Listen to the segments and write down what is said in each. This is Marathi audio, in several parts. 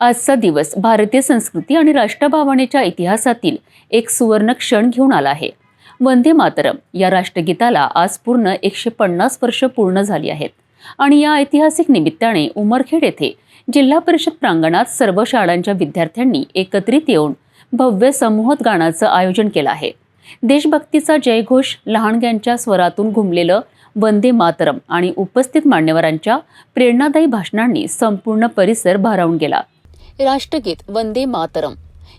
आजचा दिवस भारतीय संस्कृती आणि राष्ट्रभावनेच्या इतिहासातील एक सुवर्ण क्षण घेऊन आला आहे. वंदे मातरम या राष्ट्रगीताला आज पूर्ण एकशे पन्नास वर्ष पूर्ण झाली आहेत आणि या ऐतिहासिक निमित्ताने उमरखेड येथे जिल्हा परिषद प्रांगणात सर्व शाळांच्या विद्यार्थ्यांनी एकत्रित येऊन भव्य समूहत गाण्याचं आयोजन केलं आहे. देशभक्तीचा जयघोष लहानग्यांच्या स्वरातून घुमलेलं वंदे मातरम आणि उपस्थित मान्यवरांच्या प्रेरणादायी भाषणांनी संपूर्ण परिसर भारावून गेला. राष्ट्रगीत वंदे मातरम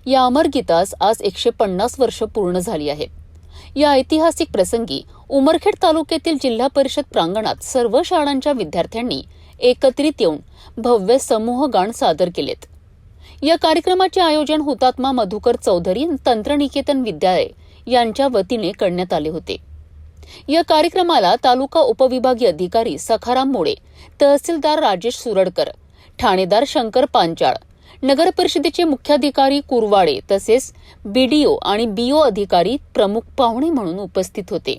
या अमर गीतास आज एकशे पन्नास वर्ष पूर्ण झाली आहेत या ऐतिहासिक प्रसंगी उमरखेड तालुक्यातील जिल्हा परिषद प्रांगणात सर्व शाळांच्या विद्यार्थ्यांनी एकत्रित येऊन भव्य समूह गाण सादर केलेत. या कार्यक्रमाचे आयोजन हुतात्मा मधुकर चौधरी तंत्रनिकेतन विद्यालय यांच्या वतीने करण्यात आले होते. या कार्यक्रमाला तालुका उपविभागीय अधिकारी सखाराम मोडे तहसीलदार राजेश सुरडकर ठाणेदार शंकर पांचाळ नगर परिषदेचे मुख्याधिकारी कुरवाडे तसेच बीडीओ आणि बीओ अधिकारी प्रमुख पाहुणे म्हणून उपस्थित होते.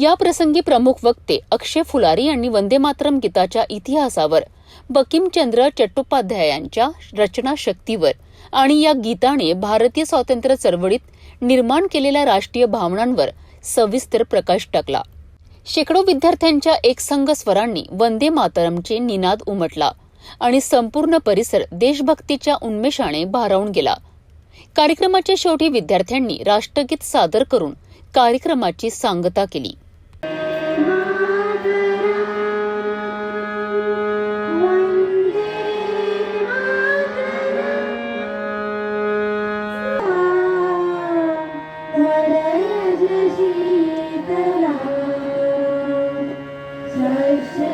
या प्रसंगी प्रमुख वक्ते अक्षय फुलारी यांनी वंदे मातरम गीताच्या इतिहासावर बकिमचंद्र चट्टोपाध्यायांच्या रचनाशक्तीवर आणि या गीताने भारतीय स्वातंत्र्य चळवळीत निर्माण केलेल्या राष्ट्रीय भावनांवर सविस्तर प्रकाश टाकला. शेकडो विद्यार्थ्यांच्या एकसंघ स्वरांनी वंदे मातरमचे निनाद उमटला. आणि संपूर्ण परिसर देशभक्तीच्या उन्मेषाने भारावून गेला कार्यक्रमाच्या शेवटी विद्यार्थ्यांनी राष्ट्रगीत सादर करून कार्यक्रमाची सांगता केली Yeah.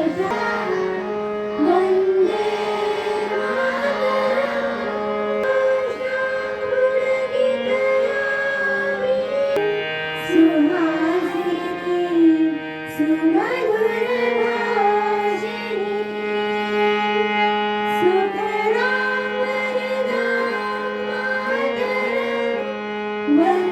When